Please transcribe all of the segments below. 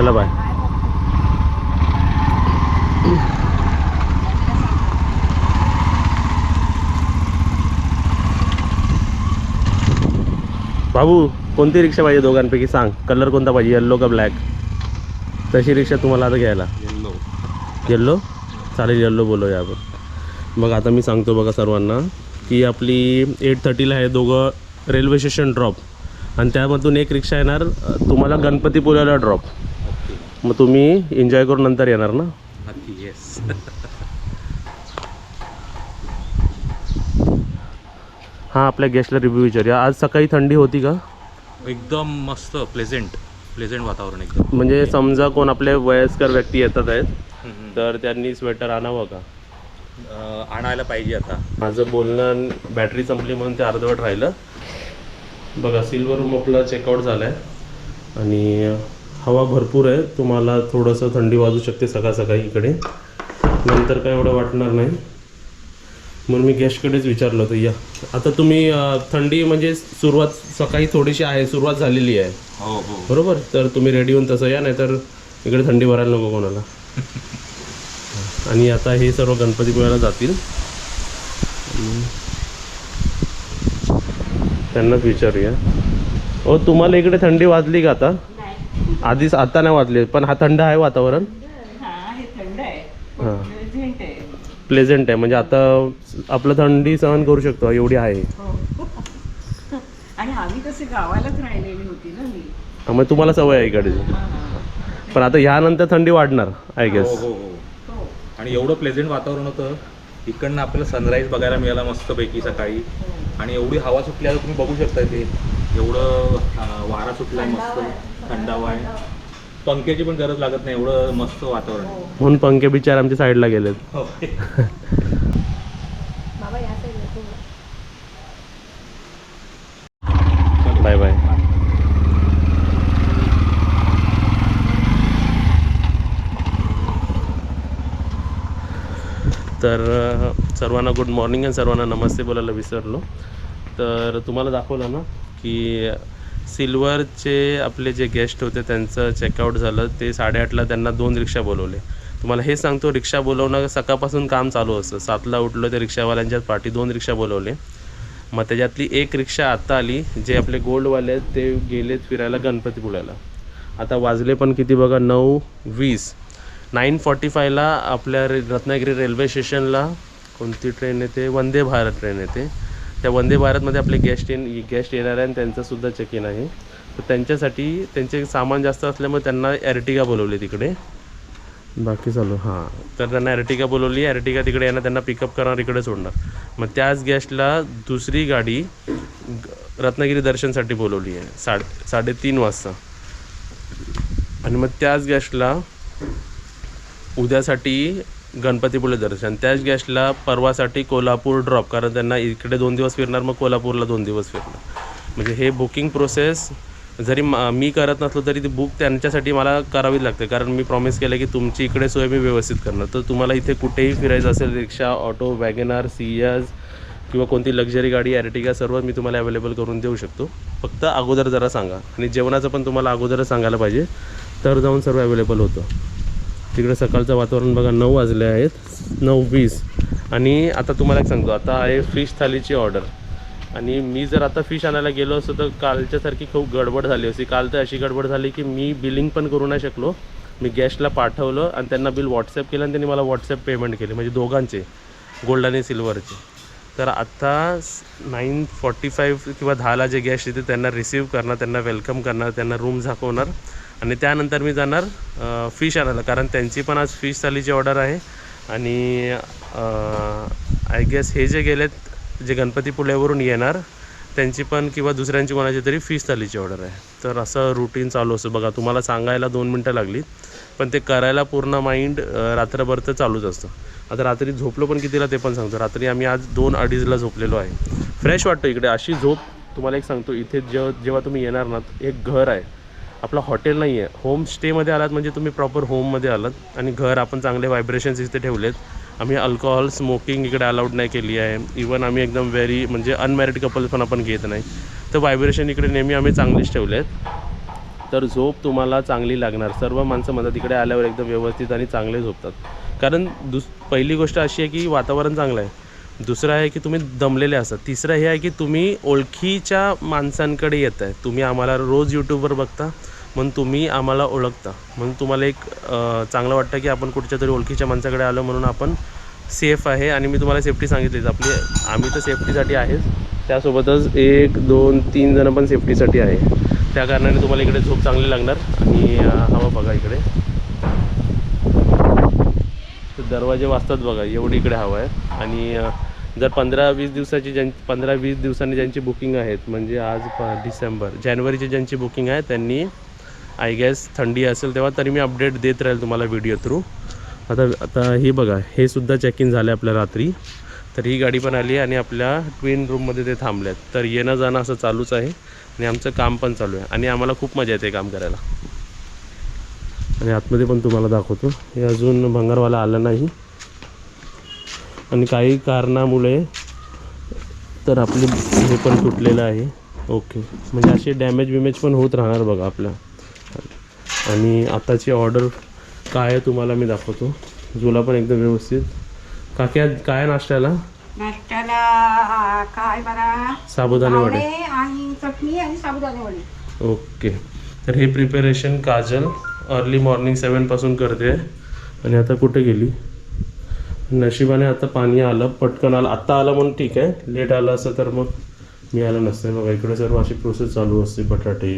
चला बाय बाबू कोणती रिक्षा पाहिजे दोघांपैकी सांग. कलर कोणता पाहिजे? येल्लो का ब्लॅक तशी रिक्षा तुम्हाला आता घ्यायला. येल्लो येल्लो चालेल येल्लो बोलूया आपण. बघा आता मी सांगतो बघा सर्वांना की आपली एट थर्टीला आहे दोघं रेल्वे स्टेशन ड्रॉप आणि त्यामधून एक रिक्षा येणार तुम्हाला गणपतीपुळ्याला ड्रॉप मग तुम्ही एन्जॉय करून नंतर येणार ना? नक्की येस हां आपल्या गेस्टला रिव्ह्यू विचारूया. आज सकाळी थंडी होती का? एकदम मस्त प्लेझेंट प्लेझेंट वातावरण एकदम. म्हणजे समजा कोण आपले वयस्कर व्यक्ती येतात आहेत हम्म. तर त्यांनी स्वेटर आणावं का? अं, आणायला पाहिजे आता. माझं बोलणं बॅटरी संपली म्हणून ते अर्धवट राहिलं. बघा सिल्वर रूम आपला चेकआउट झाला आहे आणि हवा भरपूर आहे. तुम्हाला थोडंसं थंडी वाजू शकते सकाळ सकाळी इकडे. नंतर काय एवढं वाटणार नाही. म्हणून मी गेस्टकडेच विचारलं होतं या. आता तुम्ही थंडी म्हणजे सुरुवात सकाळी थोडीशी आहे सुरुवात झालेली आहे. हो हो. बरोबर? तर तुम्ही रेडी होऊन तसं या नाही तर इकडे थंडी भरायला नको कोणाला. आणि आता हे सर्व गणपतीपुळ्याला जातील. त्यांनाच विचारूया. हो तुम्हाला इकडे थंडी वाजली का आता? आधीच आता नाही वाजली पण हा थंड आहे वातावरण? हा हे हां. प्लेझंट आहे. म्हणजे आता आपलं थंडी सहन करू शकतो एवढी आहे. हो. आणि आम्ही कसे गावालाच राहिलेली होती ना मी. हा, मग तुम्हाला सवय आहे इकडे. पण आता ह्यानंतर थंडी वाढणार आय गेस हो हो. आणि एवढं प्लेझेंट वातावरण होतं इकडनं आपल्याला सनराईज बघायला मिळाला मस्तपैकी सकाळी. आणि एवढी हवा सुटली आहे तुम्ही बघू शकता ते एवढं वारा सुटलाय मस्त. थंडावा आहे. पंख्याची पण गरज लागत नाही एवढं मस्त वातावरण आहे. म्हणून पंखे बिचार आमच्या साईडला गेलेत. हो. Bye bye. तर अ, सर्वांना गुड मॉर्निंग आणि सर्वांना नमस्ते बोलायला विसरलो. तर तुम्हाला दाखवलं ना की सिल्वरचे आपले जे गेस्ट होते त्यांचं चेकआउट झालं. ते साडेआठला त्यांना दोन रिक्षा बोलवले. तुम्हाला हे सांगतो रिक्षा बोलवणं सकाळपासून काम चालू असतं. सातला उठलो ते रिक्षावाल्यांच्या पाठी दोन रिक्षा बोलवले. मग त्याच्यातली एक रिक्षा आत्ता आली जे आपले गोल्डवाले आहेत ते गेलेत फिरायला गणपतीपुळ्याला. आता वाजले पण किती बघा नऊ वीस. नाईन फॉर्टी फायला आपल्या रे रत्नागिरी रेल्वे स्टेशनला कोणती ट्रेन येते? वंदे भारत ट्रेन येते. त्या वंदे भारतमध्ये आपले गेस्ट येन गेस्ट येणार आहे आणि त्यांचंसुद्धा चेक इन आहे. तर त्यांच्यासाठी त्यांचे सामान जास्त असल्यामुळे त्यांना ॲर्टिगा बोलवली तिकडे. बाकी चालू हां. तर त्यांना ॲर्टिगा बोलवली ॲर्टिगा तिकडे येणार त्यांना पिकअप करणार इकडे सोडणार. मग त्याच गॅस्टला दुसरी गाडी रत्नागिरी दर्शनसाठी बोलवली आहे साडे साडेतीन वाजता. आणि मग त्याच गॅस्टला उद्यासाठी गणपतीपुळे दर्शन. त्याच गॅस्टला परवासाठी कोल्हापूर ड्रॉप कारण त्यांना इकडे दोन दिवस फिरणार मग कोल्हापूरला दोन दिवस फिरणार. म्हणजे हे बुकिंग प्रोसेस जरी मी करत नसलो तरी ती बुक त्यांच्यासाठी मला करावीच लागते. कारण मी प्रॉमिस केलं की तुमची इकडे सोय मी व्यवस्थित करणार. तर तुम्हाला इथे कुठेही फिरायचं असेल रिक्षा ऑटो वॅगनार सीयाज किंवा कोणती लक्झरी गाडी ॲर्टिगा सर्व मी तुम्हाला अवेलेबल करून देऊ शकतो. फक्त अगोदर जरा सांगा. आणि जेवणाचं पण तुम्हाला अगोदरच सांगायला पाहिजे. तर जाऊन सर्व अवेलेबल होतं. तिकडे सकाळचं वातावरण बघा नऊ वाजले आहेत नऊ वीस. आणि आता तुम्हाला एक सांगतो आता आहे फिश थालीची ऑर्डर आणि मी जर आता फिश आणायला गेलो असतो तर कालच्यासारखी खूप गडबड झाली असती काल तर अशी गडबड झाली की मी बिलिंग पण करू नाही शकलो. मी गेस्टला पाठवलं आणि त्यांना बिल व्हॉट्सअप केलं आणि त्यांनी मला व्हॉट्सअप पेमेंट केले म्हणजे दोघांचे गोल्ड आणि सिल्वरचे. तर आत्ता नाईन फॉर्टी फाईव्ह किंवा दहाला जे गेस्ट येते त्यांना रिसीव करणार त्यांना वेलकम करणार त्यांना रूम झाकवणार आणि त्यानंतर मी जाणार फिश आणायला. कारण त्यांची पण आज फिश थालीची ऑर्डर आहे. आणि आय गेस हे जे गेलेत जे गणपतीपुळ्यावरून येणार त्यांची पण किंवा दुसऱ्यांची कोणाची तरी फिश थालीची ऑर्डर आहे. तर असं रुटीन चालू असतं. बघा तुम्हाला सांगायला दोन मिनटं लागली पण ते करायला पूर्ण माइंड रात्रभर तर चालूच असतं. आता रात्री झोपलो पण कितीला ते पण सांगतो. रात्री आम्ही आज दोन अडीचला झोपलेलो आहे. फ्रेश वाटतं इकडे. अशी झोप तुम्हाला एक सांगतो. इथे जेव्हा जेव्हा तुम्ही येणार ना एक घर आहे. आपलं हॉटेल नाही आहे. होम स्टेमध्ये आलात म्हणजे तुम्ही प्रॉपर होममध्ये आलात. आणि घर आपण चांगले व्हायब्रेशन्स इथे ठेवलेत. आम्ही अल्कोहोल स्मोकिंग इकडे अलाउड नाही केली आहे. इवन आम्ही एकदम व्हेरी म्हणजे अनमॅरिड कपल पण आपण घेत नाही. तर व्हायब्रेशन इकडे नेहमी आम्ही चांगलेच ठेवले आहेत तर झोप तुम्हाला चांगली लागणार. सर्व माणसं म्हणतात तिकडे आल्यावर एकदम व्यवस्थित आणि चांगले झोपतात. कारण दुस पहिली गोष्ट अशी आहे की वातावरण चांगलं आहे. दुसरं आहे की तुम्ही दमलेले असतात. तिसरं हे आहे की तुम्ही ओळखीच्या माणसांकडे येत आहे तुम्ही आम्हाला रोज यूट्यूबवर बघता. म्हणून तुम्ही आम्हाला ओळखता. म्हणून तुम्हाला एक चांगलं वाटतं की आपण कुठच्या तरी ओळखीच्या माणसाकडे आलो म्हणून आपण सेफ आहे आणि मी तुम्हाला सेफ्टी सांगितलीच. आपली आम्ही तर सेफ्टीसाठी आहेच. त्यासोबतच एक दोन तीन जणं पण सेफ्टीसाठी आहे. त्या कारणाने तुम्हाला इकडे झोप चांगली लागणार आणि हवा बघा इकडे. दरवाजे वाजतात बघा एवढी इकडे हवा आहे. आणि जर पंधरा वीस दिवसाची ज्यां पंधरा वीस दिवसांनी ज्यांची बुकिंग आहेत म्हणजे आज डिसेंबर जानेवारीची ज्यांची बुकिंग आहे त्यांनी आय गॅस थंडी असेल तेव्हा तरी मी अपडेट देत राहील तुम्हाला व्हिडिओ थ्रू आता आता हे बघा हे सुद्धा चेक इन झालं आपल्या रात्री. तर ही गाडी पण आली आहे आणि आपल्या ट्विन रूममध्ये ते थांबले आहेत तर येणं जाणं असं चालूच आहे आणि आमचं काम पण चालू आहे. आणि आम्हाला खूप मजा येते काम करायला. आणि आतमध्ये पण तुम्हाला दाखवतो. हे अजून भंगारवाला आला नाही. आणि काही कारणामुळे तर आपले हे पण तुटलेलं आहे. ओके म्हणजे असे डॅमेज विमेज पण होत राहणार बघा आपल्या. आणि आताची ऑर्डर काय आहे तुम्हाला मी दाखवतो. जुला पण एकदम व्यवस्थित. काक्या काय नाश्त्याला? नाश्त्याला आ, काय बरा? साबुदाणे वडे. आवळे आणि चटणी आणि साबुदाणे वडे. ओके. तर हे प्रिपरेशन काजल अर्ली मॉर्निंग सेवनपासून करते आणि आता कुठे गेली? नशिबाने आता पाणी आलं पटकन आलं. आत्ता आलं म्हणून ठीक आहे. लेट आलं असं तर मग मी आलं नसतं. बघा इकडे सर्व अशी प्रोसेस चालू असते बटाटे.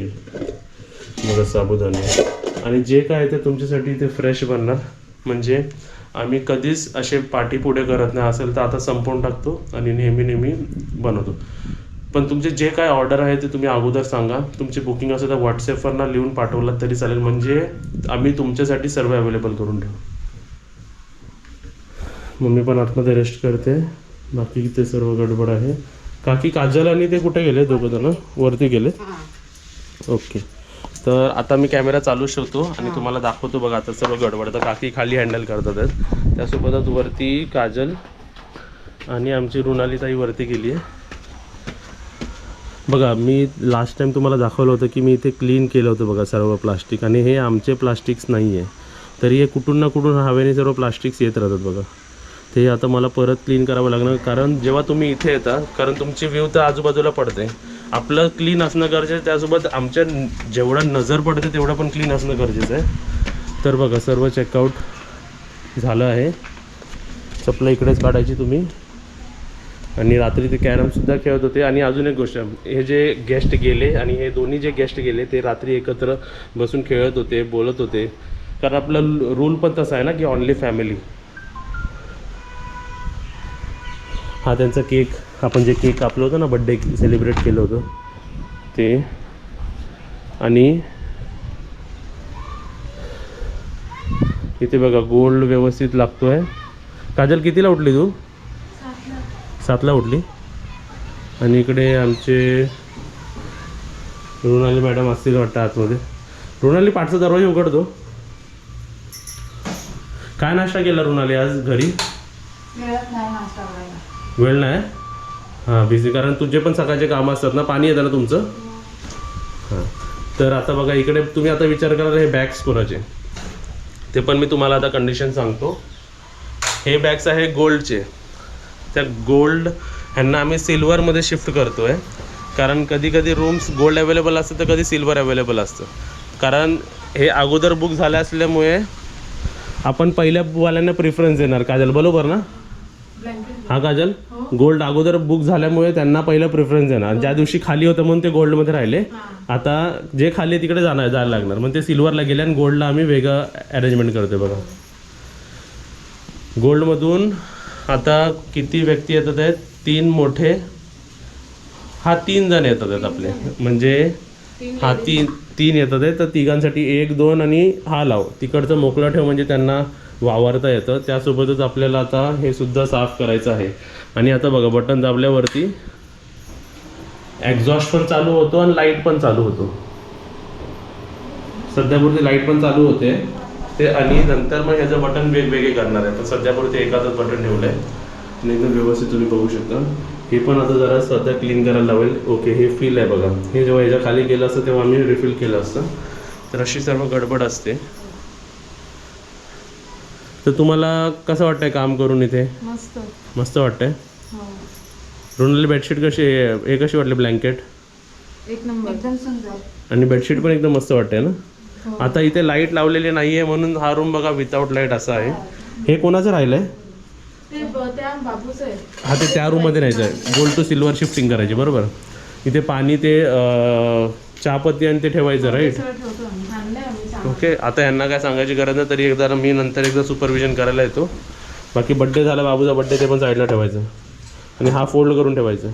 मग साबुदाणे. आणि जे काय आहे ते तुमच्यासाठी ते फ्रेश बनणार. म्हणजे आम्ही कधीच असे पाठी पुढे करत नाही. असेल तर आता संपवून टाकतो आणि नेहमी नेहमी बनवतो. पण तुमचे जे काय ऑर्डर आहे ते तुम्ही अगोदर सांगा. तुमची बुकिंग असेल तर व्हॉट्सॲपवरनं लिहून पाठवलं तरी चालेल. म्हणजे आम्ही तुमच्यासाठी सर्व अवेलेबल करून ठेवू. मम्मी पण आतमध्ये रेस्ट करते. बाकी ते सर्व गडबड आहे. काकी काजल आणि ते कुठे गेले? दोघं जण? वरती गेले. ओके तर आता मी कॅमेरा चालू ठेवतो आणि तुम्हाला दाखवतो बघा आता सर्व गडबड. तर काकी खाली हँडल करतात. आहेत त्यासोबतच वरती काजल आणि आमची रुणाली ताई वरती गेली आहे. बघा मी लास्ट टाइम तुम्हाला दाखवलं होतं की मी इथे क्लीन केलं होतं बघा सर्व प्लास्टिक आणि हे आमचे प्लास्टिक्स नाही आहे तरी हे कुठून ना कुठून हवेने सर्व प्लास्टिक्स येत राहतात बघा. ते आता मला परत क्लीन करावं लागणार. कारण जेव्हा तुम्ही इथे येता कारण तुमची व्ह्यू तर आजूबाजूला पडते. आपलं क्लीन असणं गरजेचं आहे. त्यासोबत आमच्या जेवढा जेवढं नजर पडते तेवढं पण क्लीन असणं गरजेचं आहे. तर बघा सर्व चेकआउट झालं आहे. चपलं इकडेच काढायची तुम्ही. आणि रात्री ते कॅरमसुद्धा खेळत होते. आणि अजून एक गोष्ट हे जे गेस्ट गेले आणि हे दोन्ही जे गेस्ट गेले ते रात्री एकत्र बसून खेळत होते बोलत होते. कारण आपलं रूल पण तसा आहे ना की ऑनली फॅमिली हा त्यांचा केक आपण जे केक कापलं होतं ना बड्डे सेलिब्रेट केलं होतं ते. आणि इथे बघा गोल्ड व्यवस्थित लागतो आहे काजल कितीला उठली तू? सातला उठली. आणि इकडे आमचे रुणाली मॅडम असतील वाटतं आतमध्ये. रुणाली पाठचा दरवाजा उघडतो. काय नाश्ता केला रुणाली आज घरी? वेळ नाही हां. बिझी कारण तुझे पण सकाळचे कामं असतात ना पाणी येतं ना तुमचं? हां. तर आता बघा इकडे तुम्ही आता विचार करा हे बॅग्स कोणाचे? ते पण मी तुम्हाला आता कंडिशन सांगतो. हे बॅग्स आहे गोल्डचे त्या गोल्ड ह्यांना आम्ही सिल्वरमध्ये शिफ्ट करतो आहे कारण कधी कधी रूम्स गोल्ड अवेलेबल असतं तर कधी सिल्वर अवेलेबल असतं. कारण हे अगोदर बुक झाल्या असल्यामुळे आपण पहिल्या वाल्यांना प्रिफरन्स देणार. काजल बरोबर ना? हा काजल? गोल्ड अगोदर बुक झाल्यामुळे त्यांना पहिलं प्रेफरन्स देणार. ज्या दिवशी खाली होतं म्हणून ते गोल्डमध्ये राहिले. आता जे खाली तिकडे जाणार जायला लागणार. मग ते सिल्वरला गेले आणि गोल्डला आम्ही वेगळं अरेंजमेंट करतोय बघा. गोल्डमधून आता किती व्यक्ती येतात आहेत? तीन मोठे. हा तीन जण येतात आहेत आपले. म्हणजे हा तीन तीन येतात आहेत. तर तिघांसाठी एक दोन आणि हा लाव. तिकडचं मोकळं ठेव म्हणजे त्यांना वावरता येतं. त्यासोबतच आपल्याला आता हे सुद्धा साफ करायचं आहे. आणि आता बघा बटन दाबल्यावरती एक्झॉस्ट पण चालू होतो आणि लाइट पण चालू होतो. सध्यापुरती लाइट पण चालू होते. ते आणि नंतर मग ह्याचं बटन वेगवेगळे करणार आहे. पण सध्यापुरती एकाच बटन ठेवलं आहे आणि एकदम व्यवस्थित तुम्ही बघू शकता. हे पण आता जरा सध्या क्लीन करायला लावेल. ओके हे फील आहे बघा. हे जेव्हा ह्याच्या खाली गेलं असतं तेव्हा आम्ही रिफिल केलं असतं. तर अशी सर्व गडबड असते. तर तुम्हाला कसं वाटतंय काम करून इथे? मस्त. मस्त वाटतंय? हो. रुणाली बेडशीट कशी आहे? हे कशी वाटली ब्लँकेट एक नंबर. एकदम सुंदर. आणि बेडशीट पण एकदम मस्त वाटते ना? आता इथे लाइट लावलेली नाही आहे म्हणून हा रूम बघा विदाऊट लाइट असा आहे. हे. कोणाचं राहिलं आहे. हा ते त्या रूममध्ये न्यायचं आहे गोल्ड टू सिल्वर शिफ्टिंग करायची बरोबर? इथे पाणी ते चहापत्ती आणि ते ठेवायचं राईट सगळं ठेवतो आम्ही आणलंय आम्ही चांगलं ओके आता यांना काय सांगायची गरज नाही तरी एकदा मी नंतर एकदा सुपरविजन करायला येतो. बाकी बड्डे झाला बाबूचा बड्डे ते पण साईडला ठेवायचं. आणि हा फोल्ड करून ठेवायचं.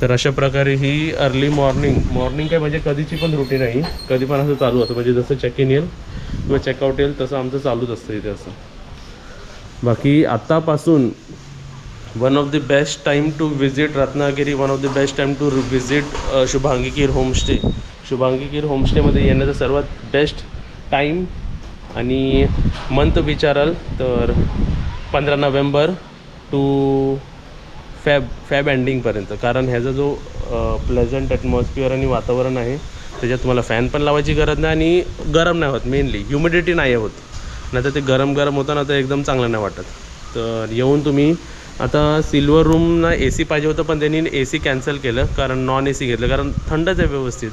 तर अशा प्रकारे ही अर्ली मॉर्निंग मॉर्निंग काय म्हणजे कधीची पण रुटीन आहे कधी पण असं चालू असतं म्हणजे जसं चेक इन येईल किंवा चेकआउट येईल तसं आमचं चालूच असतं इथे असं. बाकी आत्तापासून one of the best time to visit Ratnagiri one of the best time to visit शुभांगीकीर homestay शुभांगीकीर होमस्टेमध्ये येण्याचा सर्वात बेस्ट टाईम आणि मंथ विचाराल तर पंधरा नोव्हेंबर टू फॅब फॅब एंडिंगपर्यंत कारण ह्याचा जो प्लेझंट ॲटमॉस्फिअर आणि वातावरण आहे त्याच्यात तुम्हाला फॅन पण लावायची गरज नाही आणि गरम नाही होत मेनली ह्युमिडिटी नाही होत. नाही तर ते गरम गरम होतं ना तर एकदम चांगलं नाही वाटत. तर येऊन तुम्ही आता सिल्वर रूमना ए सी पाहिजे होतं पण त्यांनी ए सी कॅन्सल केलं कारण नॉन ए सी घेतलं कारण थंडच आहे व्यवस्थित.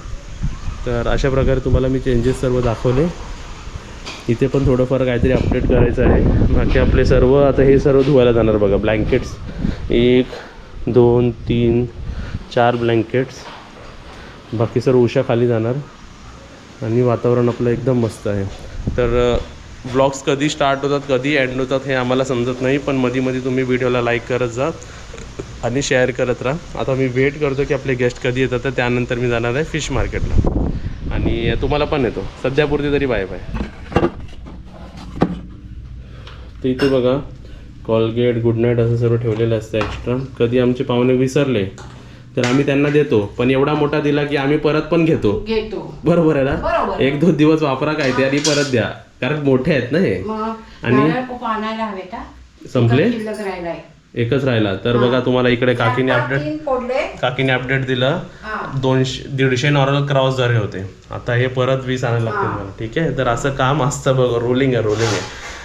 तर अशा प्रकारे तुम्हाला मी चेंजेस सर्व दाखवले. इथे पण थोडंफार काहीतरी अपडेट करायचं आहे. बाकी आपले सर्व आता हे सर्व धुवायला जाणार बघा. ब्लँकेट्स एक दोन तीन चार ब्लँकेट्स बाकी सर्व उशा खाली जाणार. आणि वातावरण आपलं एकदम मस्त आहे. तर ब्लॉग्स कधी स्टार्ट होतात कधी एंड होतात हे आम्हाला समजत नाही पण मध्ये मध्ये तुम्ही व्हिडिओला लाईक करत जा आणि शेअर करत राहा. आता मी वेट करतो की आपले गेस्ट कधी येतात तर त्यानंतर मी जाणार आहे फिश मार्केटला आणि तुम्हाला पण येतो. सध्यापुरती तरी बाय बाय तर इथे बघा कॉलगेट गुड नाईट असं सर्व ठेवलेलं असतं एक्स्ट्रा कधी आमचे पाहुणे विसरले तर आम्ही त्यांना देतो. पण एवढा मोठा दिला की आम्ही परत पण घेतो. बरोबर आहे ना. एक दोन दिवस वापरा काय ते आणि परत द्या. कारण मोठे आहेत ना हे. आणि- संपले? एकच राहिला. तर बघा तुम्हाला इकडे काकीने अपडेट काकीने अपडेट दिलं. दोनशे दीडशे नॉर्मल क्रॉस झाले होते. आता हे परत वीस आणायला लागतील मला. ठीक आहे? तर असं काम असतं बघ रोलिंग आहे रोलिंग आहे.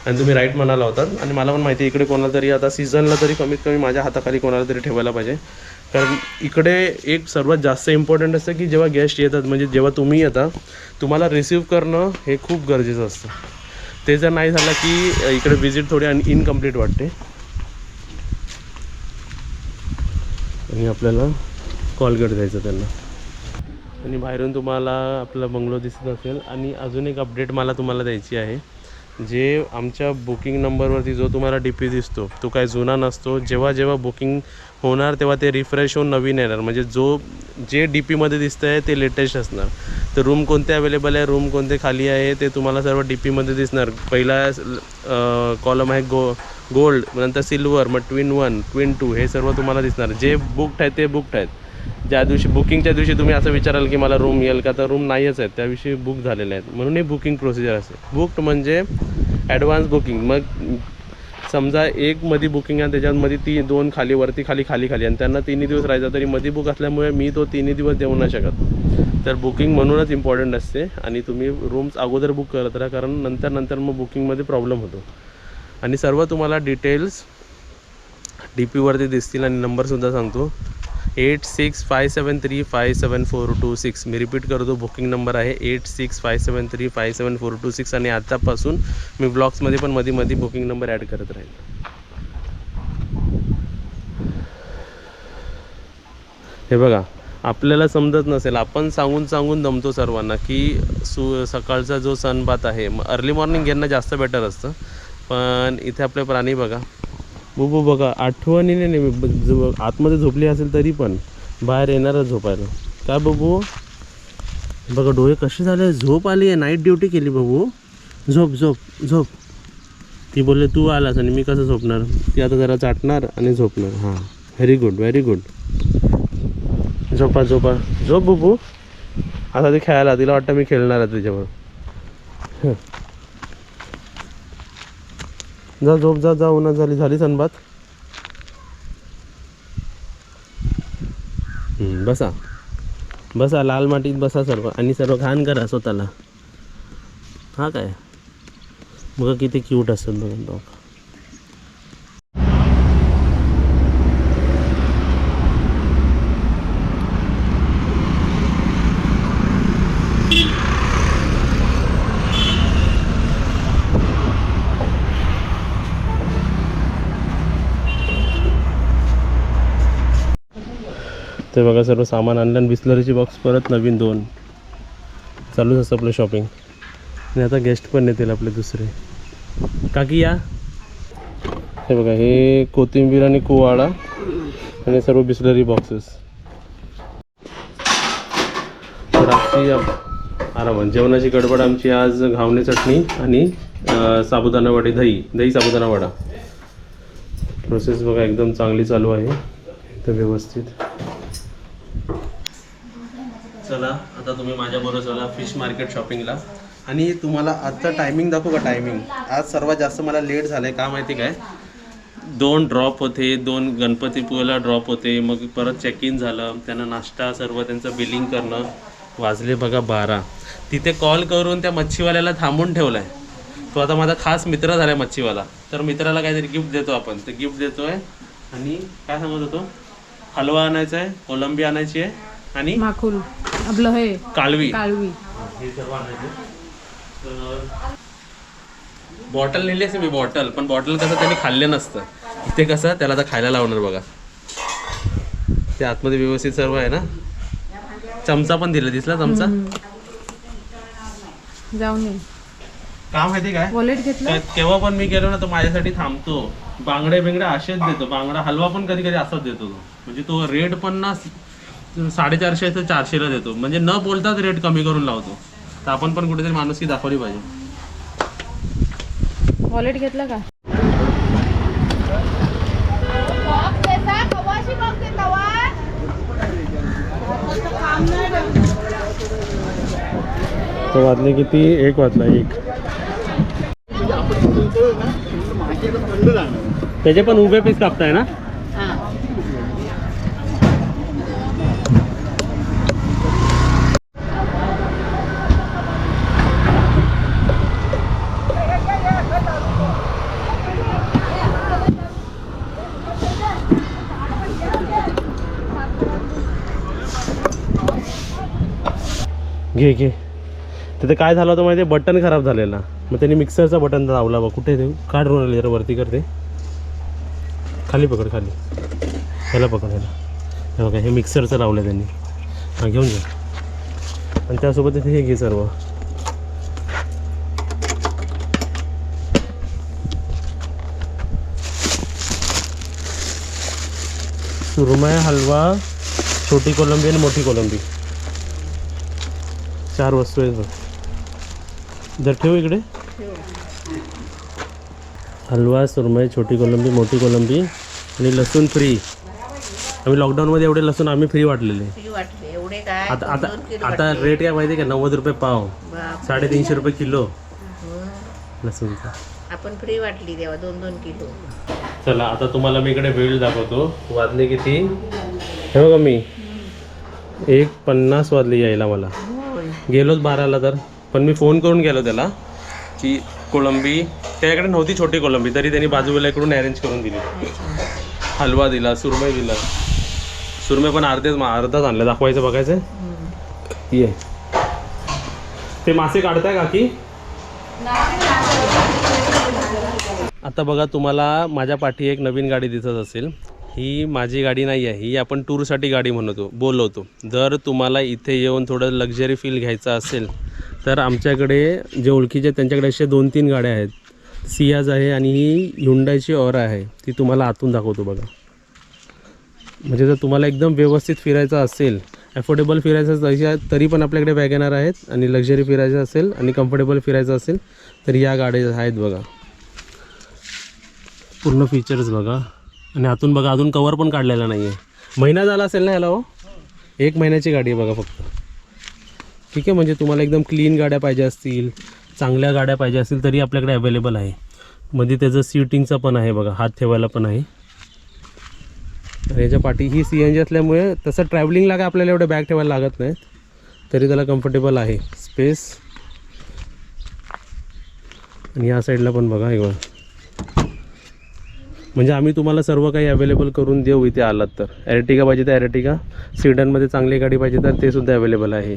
आणि तुम्ही राईट म्हणाला होतात आणि मला पण माहिती आहे इकडे कोणाला तरी आता सीझनला तरी कमीत कमी माझ्या हाताखाली कोणाला तरी ठेवायला पाहिजे. कारण इकडे एक सर्वात जास्त इम्पॉर्टंट असतं की जेव्हा गेस्ट येतात म्हणजे जेव्हा तुम्ही येता तुम्हाला रिसीव करणं हे खूप गरजेचं असतं. ते जर नाही झालं की इकडे व्हिजिट थोडी इनकम्प्लीट वाटते. आणि आपल्याला कॉलगेट द्यायचं त्यांना. आणि बाहेरून तुम्हाला आपला बंगलो दिसत असेल. आणि अजून एक अपडेट मला तुम्हाला द्यायची आहे. जे आमच्या बुकिंग नंबरवरती जो तुम्हाला डी पी दिसतो तो काय जुना नसतो. जेव्हा जेव्हा बुकिंग होणार तेव्हा ते रिफ्रेश होऊन नवीन येणार. म्हणजे जो जे डी पीमध्ये दिसतं आहे ते लेटेस्ट असणार. तर रूम कोणते अवेलेबल आहे रूम कोणते खाली आहे ते तुम्हाला सर्व डी पीमध्ये दिसणार. पहिला कॉलम आहे गो गोल्ड नंतर सिल्वर मग ट्विन वन ट्विन टू हे सर्व तुम्हाला दिसणार. जे बुकड आहेत ते बुकड आहेत. ज्या दिवशी बुकिंगच्या दिवशी तुम्ही असं विचाराल की मला रूम येईल का तर रूम नाहीच आहेत त्याविषयी बुक झालेले आहेत. म्हणून हे बुकिंग प्रोसिजर असते बुक्ड म्हणजे ॲडव्हान्स बुकिंग मग समजा एक मध्ये बुकिंग आहे त्याच्यामध्ये ती दोन खाली वरती खाली खाली खाली. आणि त्यांना तिन्ही दिवस राहायचा तरी मध्ये बुक असल्यामुळे मी तो तिन्ही दिवस देऊ नाही शकत. तर बुकिंग म्हणूनच इम्पॉर्टंट असते. आणि तुम्ही रूम्स अगोदर बुक करत राहा कारण नंतर नंतर मग बुकिंगमध्ये प्रॉब्लेम होतो. आणि सर्व तुम्हाला डिटेल्स डी पीवरती दिसतील आणि नंबरसुद्धा सांगतो. Eight six five seven three five seven four two six मी रिपीट करतो बुकिंग नंबर आहे eight six five seven three five seven four two six आणि आत्तापासून मी ब्लॉग्समध्ये पण मध्ये मध्ये बुकिंग नंबर ॲड करत राहील हे बघा आपल्याला समजत नसेल आपण सांगून सांगून दमतो सर्वांना की सु सकाळचा जो सनबात आहे अर्ली मॉर्निंग घेणं जास्त बेटर असतं. पण इथे आपले प्राणी बघा. बुबू बघा आठवणीने नाही आतमध्ये झोपली असेल तरी पण बाहेर येणारच झोपायला. काय बबू? बघा डोळे कसे झाले? झोप आली आहे नाईट ड्युटी केली बबू. झोप झोप झोप. ती बोलले तू आलास आणि मी कसं झोपणार? ती आता जरा चाटणार आणि झोपणार. हां. व्हेरी गुड व्हेरी गुड झोपा झोपा. झोप बबू. आता ती खेळायला तिला वाटतं मी खेळणार आहे तुझ्यावर जा झोप जा जा उन्हात झाली झाली सनबात. बसा. बसा लाल मातीत बसा सर्व आणि सर्व घाण करा स्वतःला. हा काय? बघा किती क्यूट असतात बघा डॉग ते बघा सर्व सामान आणलं आणि बिस्लरीची बॉक्स परत नवीन दोन. चालूच असतं आपलं शॉपिंग आणि आता गेस्ट पण येतील आपले दुसरे. काकी या. हे बघा हे कोथिंबीर आणि कुवाळा आणि सर्व बिस्लरी बॉक्सेस तर आरामात जेवणाची गडबड आमची आज घावणे चटणी आणि अं, साबुदाणा वडे दही. दही साबुदाणा वडा. प्रोसेस बघा एकदम चांगली चालू आहे. एकदम व्यवस्थित. चला आता तुम्ही माझ्याबरोबर चला फिश मार्केट शॉपिंगला आणि तुम्हाला आजचा टायमिंग दाखवू का टायमिंग आज सर्वात जास्त मला लेट झालं आहे का माहिती काय? दोन ड्रॉप होते दोन गणपतीपुळेला ड्रॉप होते मग परत चेक इन झालं त्यांना नाश्ता सर्व त्यांचं बिलिंग करणं. वाजले बघा बारा. तिथे कॉल करून त्या मच्छीवाल्याला थांबून ठेवला आहे तो आता माझा खास मित्र झाला आहे मच्छीवाला. तर मित्राला काहीतरी गिफ्ट देतो आपण. ते गिफ्ट देतो आहे आणि काय सांगत होतो? हलवा आणायचा आहे कोलंबी आणायची आहे आणि माकुल आपलं हे कालवी. काळवी हे सर्व आणायचे. तर बॉटल नेली असते मी बॉटल पण बॉटल कसं त्यांनी खाल्ले नसतं. इथे कसं त्याला आता खायला लावणार बघा. ते आतमध्ये व्यवस्थित सर्व आहे ना? चमचा पण दिला दिसला चमचा? जाऊन ये. का माहिती काय? वॉलेट घेतलं? ते- केव्हा पण मी गेलो ना तो माझ्यासाठी थांबतो. बांगडे बिंगडे असेच देतो. बांगडा हलवा पण कधी कधी असाच देतो तो. म्हणजे तो रेट पण ना साडेचारशे ते चारशेला देतो. म्हणजे न बोलताच रेट कमी करून लावतो. तर आपण पण कुठेतरी माणुसकी दाखवली पाहिजे. वॉलेट घेतलं का? तो वाजले किती? एक वाजला एक. त्याचे पण उभे पीस कापताय ना? घे घे. तिथे काय झालं होतं माहिती बटन खराब झालेला मग त्यांनी मिक्सरचा बटन लावला. बा कुठे देऊ काढ रोल जरा वरती करते. खाली पकड खाली. ह्याला पकड ह्याला. हे बघा हे मिक्सरचं लावलं त्यांनी. हां घेऊन जा. आणि त्यासोबत तिथे हे घे सर्व. सुरमय हलवा छोटी कोलंबी आणि मोठी कोलंबी. चार वस्तू आहेत बघ. जर ठेवू इकडे. हलवा सुरमई छोटी कोलंबी मोठी कोलंबी आणि लसूण फ्री आम्ही लॉकडाऊनमध्ये एवढे लसूण आम्ही फ्री वाटलेले. आता आता आता रेट काय माहिती का? नव्वद रुपये पाव. साडेतीनशे रुपये किलो. लसूणचा. आपण फ्री वाटली तेव्हा दोन दोन किलो. चला आता तुम्हाला मी इकडे वेळ दाखवतो. वाजले किती? हे बघा मी. एक पन्नास वाजले यायला मला. गेलोच बाराला तर. पण मी फोन करून गेलो त्याला की कोळंबी त्याच्याकडे नव्हती छोटी कोळंबी तरी त्यांनी बाजूला इकडून अरेंज करून दिली. हलवा दिला सुरमई दिला. सुरमई पण अर्धेच अर्धाच आणलं. दाखवायचं बघायचं? ये. ते मासे काढताय काकी आता बघा तुम्हाला माझ्या पाठी एक नवीन गाडी दिसत असेल. ही माझी गाडी नाही आहे. ही आपण टूरसाठी गाडी म्हणतो बोलवतो. जर तुम्हाला इथे येऊन थोडं लक्झरी फील घ्यायचं असेल तर आमच्याकडे जे ओळखीचे त्यांच्याकडे असे दोन तीन गाड्या आहेत. सियाज आहे आणि ही हुंडाईची ऑर आहे. ती तुम्हाला आतून दाखवतो बघा. म्हणजे जर तुम्हाला एकदम व्यवस्थित फिरायचं असेल अफोर्डेबल फिरायचं तशा तरी पण आपल्याकडे वॅगनार आहेत आणि लक्झरी फिरायचं असेल आणि कम्फर्टेबल फिरायचं असेल तर या गाड्या आहेत बघा. पूर्ण फीचर्स बघा. आणि आतून बघा अजून कवर पण काढलेला नाही आहे महिना झाला असेल ना ह्याला हो? एक महिन्याची गाडी आहे बघा फक्त. ठीक आहे म्हणजे तुम्हाला एकदम क्लीन गाड्या पाहिजे असतील चांगल्या गाड्या पाहिजे असतील तरी आपल्याकडे अवेलेबल आहे. मध्ये त्याचं सीटिंगचं पण आहे बघा हात ठेवायला पण आहे. आणि याच्या पाठी ही सी एन जी असल्यामुळे तसं ट्रॅव्हलिंगला काय आपल्याला एवढं बॅग ठेवायला लागत नाहीत. तरी त्याला कम्फर्टेबल आहे. स्पेस आणि या साईडला पण बघा एवढं म्हणजे आम्ही तुम्हाला सर्व काही अवेलेबल करून देऊ इथे आलात तर. ॲरेटिका पाहिजे तर ॲरेटिका सिडनमध्ये चांगली गाडी पाहिजे तर ते सुद्धा अवेलेबल आहे.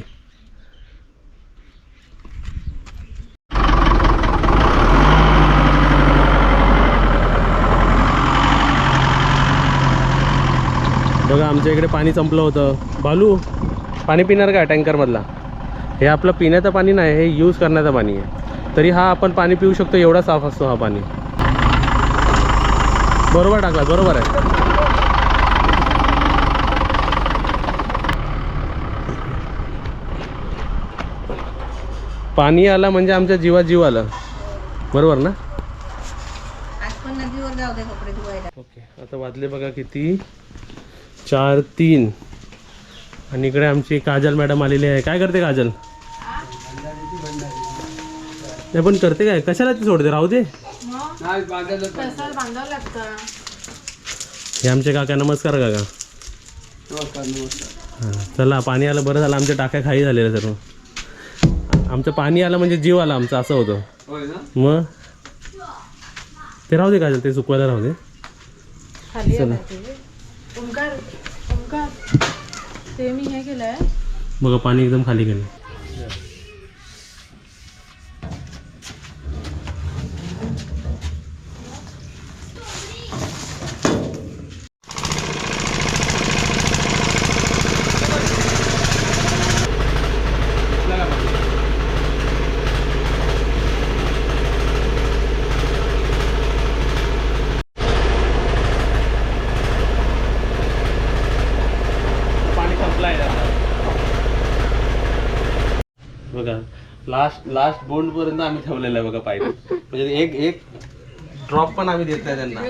बघा आमच्या इकडे पाणी संपलं होतं. बालू पाणी पिणार का टँकरमधला हे आपलं पिण्याचं पाणी नाही हे यूज करण्याचं पाणी आहे. तरी हा आपण पाणी पिऊ शकतो एवढा साफ असतो हा पाणी. बरोबर टाकला बरोबर आहे. पाणी आला म्हणजे आमच्या जीवात जीव आला. बरोबर ना? ओके आता वाजले बघा किती? चार तीन. आणि इकडे आमची काजल मॅडम आलेली आहे. काय करते काजल? नाही पण करते काय? कशाला ती सोडते? राहू दे. तसं बांधावं लागतं हे आमचे काका नमस्कार काका. हां चला पाणी आलं बरं झालं. आमच्या टाक्या खाली झालेल्या सर्व. आमचं पाणी आलं म्हणजे जीव आला आमचा असं होतं. मग? ते राहू दे काजल ते सुकवायला राहू दे. खाली चला. आलं ते. ओंकार ओंकार ते मी हे केलंय. बघा पाणी एकदम खाली गेलं पाणी संपलंय बघा लास्ट लास्ट बोंड पर्यंत आम्ही ठेवलेलं आहे बघा पाईप. म्हणजे एक एक ड्रॉप पण आम्ही देत नाही त्यांना.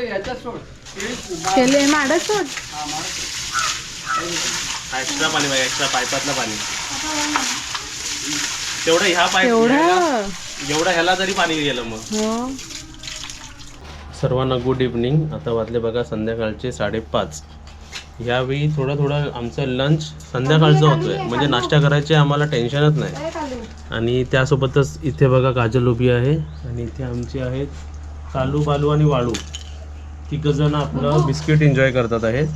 केले माडच सोड. एक्स्ट्रा पाणी बघा एक्स्ट्रा पाईपातलं पाणी. तेवढं ह्या पाईप एवढं ह्याला तरी पाणी गेलं मग. हो. सर्वांना गुड इव्हनिंग आता वाजले बघा संध्याकाळचे साडेपाच. यावेळी थोडं थोडं आमचं लंच संध्याकाळचं होतोय. म्हणजे नाश्ता करायचे आम्हाला टेन्शनच नाही. आणि त्यासोबतच इथे बघा काजल उभी आहे. आणि इथे आमचे आहेत कालू बालू आणि वाळू. तिघं जण आपलं बिस्किट एन्जॉय करतात आहेत.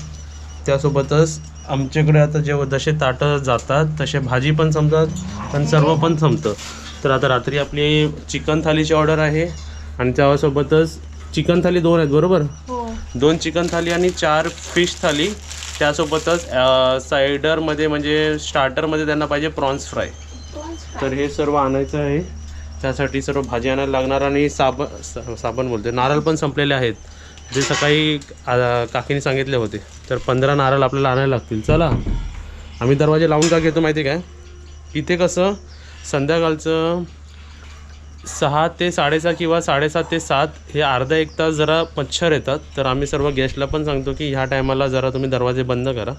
त्यासोबतच आमच्याकडे आता जेव्हा जसे ताटं जातात तसे भाजी पण संपतात आणि सर्व पण संपतं. तर आता रात्री आपली चिकन थालीची ऑर्डर आहे. आणि त्यासोबतच चिकन थाली दोन आहेत बरोबर? हो. दोन चिकन थाली आणि चार फिश थाली. त्यासोबतच सायडरमध्ये म्हणजे स्टार्टरमध्ये त्यांना पाहिजे प्रॉन्स फ्राय तर हे सर्व आणायचं आहे. त्यासाठी सर्व भाजी आणायला लागणार आणि साबण साबण बोलते नारळ पण संपलेले आहेत. जे सकाळी काकीने सांगितले होते. तर पंधरा नारळ आपल्याला आणायला लागतील. चला. आम्ही दरवाजे लावून का घेतो माहिती आहे काय? इथे कसं संध्याकाळचं सहा ते साडेसहा किंवा साडेसात ते सात हे अर्धा एक तास जरा मच्छर येतात. तर आम्ही सर्व गेस्टला पण सांगतो की ह्या टायमाला जरा तुम्ही दरवाजे बंद करा.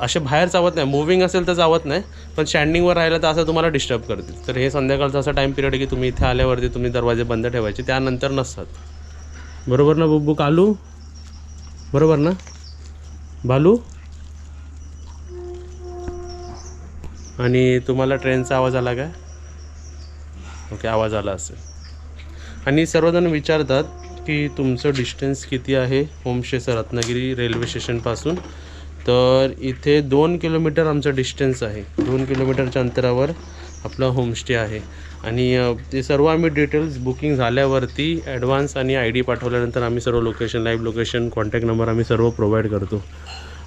असे बाहेर चावत नाही. मुव्हिंग असेल तर चावत नाही पण स्टँडिंगवर राहिलं तर असं तुम्हाला डिस्टर्ब करतील. तर हे संध्याकाळचा असा टाईम पिरियड की तुम्ही इथे आल्यावरती तुम्ही दरवाजे बंद ठेवायचे. त्यानंतर नसतात. बरोबर ना बुब्बू? कालू? बरोबर ना? बालू आणि तुम्हाला ट्रेनचा आवाज आला काय ओके आवाज आला असेल. आणि सर्वजण विचारतात की तुमचं डिस्टन्स किती आहे? होमस्टेचं रत्नागिरी रेल्वे स्टेशनपासून तर इथे दोन किलोमीटर आमचं डिस्टन्स आहे. दोन किलोमीटरच्या अंतरावर आपलं होमस्टे आहे. आणि ते सर्व आम्ही डिटेल्स बुकिंग झाल्यावरती ॲडव्हान्स आणि आय डी पाठवल्यानंतर आम्ही सर्व location live location contact number आम्ही सर्व प्रोव्हाइड करतो.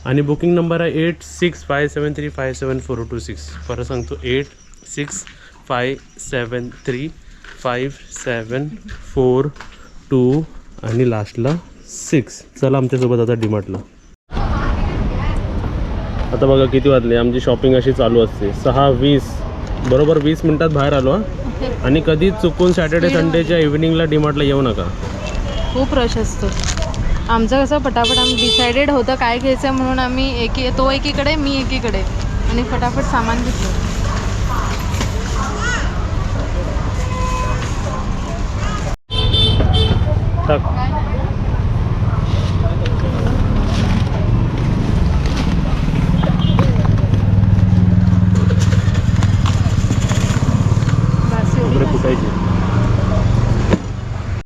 आणि बुकिंग नंबर आहे eight six five seven three five seven four two six परत सांगतो eight six five seven three five seven four two आणि लास्टला सिक्स चला आमच्यासोबत आता डिमार्टला आता बघा किती वाजले. आमची शॉपिंग अशी चालू असते. सहा वीस. बरोबर वीस मिनटात बाहेर आलो हा. आणि कधीच चुकून सॅटर्डे संडेच्या इव्हिनिंगला डिमार्टला येऊ नका. खूप रश असतो. आमचं कसं पटापट आम्ही डिसायडेड होतं काय घ्यायचं म्हणून आम्ही एकी तो एकीकडे मी एकीकडे. आणि फटाफट सामान घेतलं. так